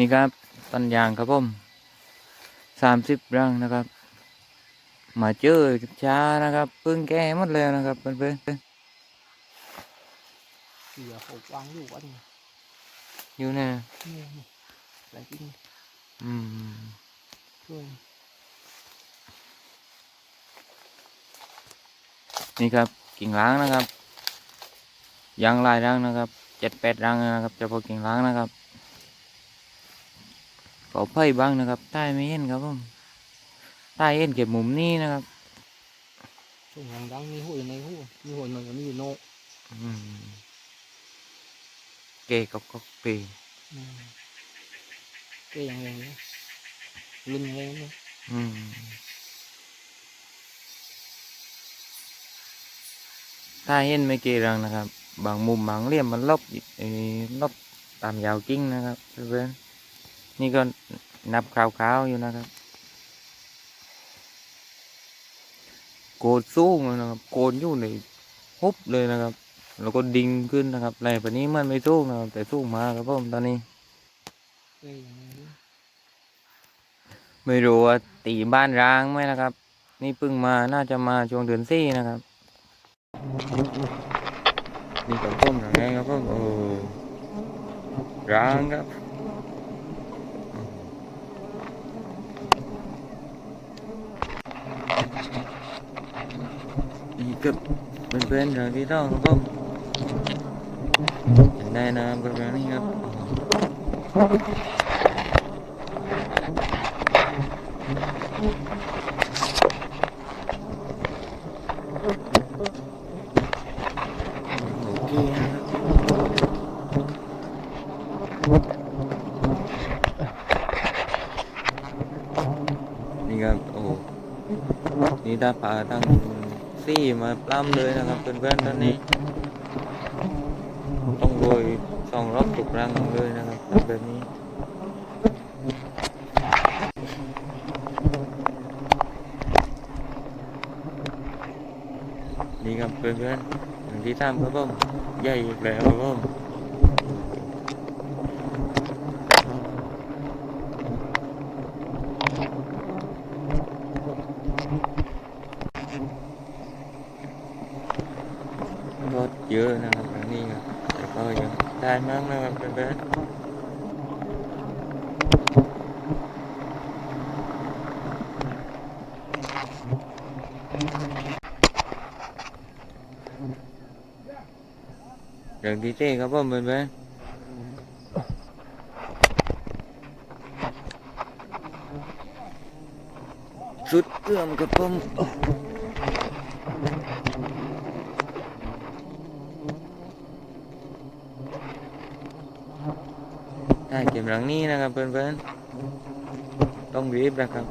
นี่ครับต้นยางครับผมสามสิบรังนะครับ มาเจอช้านะครับเพิ่งแก้หมดแล้วนะครับเพื่อนเสียหกวางอยู่วันนี้ๆอยู่นะนี่นี่อะไรกินอืมช่วยนี่ครับกิ่งล้างนะครับยางลายรังนะครับเจ็ดแปดรังนะครับเฉพาะกิ่งล้างนะครับ ก็ไผ่บ้างนะครับใต้ไม่เห็นครับผมใต้เห็นเก็บมุมนี้นะครับช่วงหลังดังมีหุ่ยในหุ่ยมีหุ่ยมันก็มีอยู่โนอืมเกก็ก็ปีอืมเก็ยังไงเนี่ยลุนแรงเนี่ยอืมถ้าเห็นไม่กี่รังนะครับ บางมุมบางเหลี่ยมมันลบเอ่อลบตามยาวกิ้งนะครับเพื่อนๆ นี่ก็นับคราวๆอยู่นะครับ โกดสูงนะครับ โกนอยู่ในฮุบเลยนะครับ แล้วก็ดิ่งขึ้นนะครับอะไรแบบนี้มันไม่สูงนะครับ แต่สูงมากครับผมตอนนี้ ไม่รู้ว่าตีบ้านร้างไหมนะครับ นี่เพิ่งมาน่าจะมาช่วงเดือนสี่นะครับนี่กับผมอย่างไงครับผมเออร้างครับนี่ ก็เป็นเพื่อนๆอย่างที่ต้องครับผมเห็นได้นะครับกับอย่างนี้ครับนี่ครับโอ้นี่ถ้าปลาตั้ง ซี่มาปล้ำเลยนะครับเพื่อนๆตอนนี้ ต้องโรยสองรอบถูกรังเลยนะครับทำแบบนี้นี่ครับเพื่อนๆอย่างที่ทำครับผมใหญ่อีกแล้วครับผม ก็เยอะนะครับครั้งนี้ครับแต่ก็ยังได้มากนะครับเพื่อนๆอย่างที่เจ๊ครับผมเพื่อนๆ สุดเกลื่อมครับผม ได้เก็บหลังนี้นะครับเพื่อนๆต้องรีบนะครับ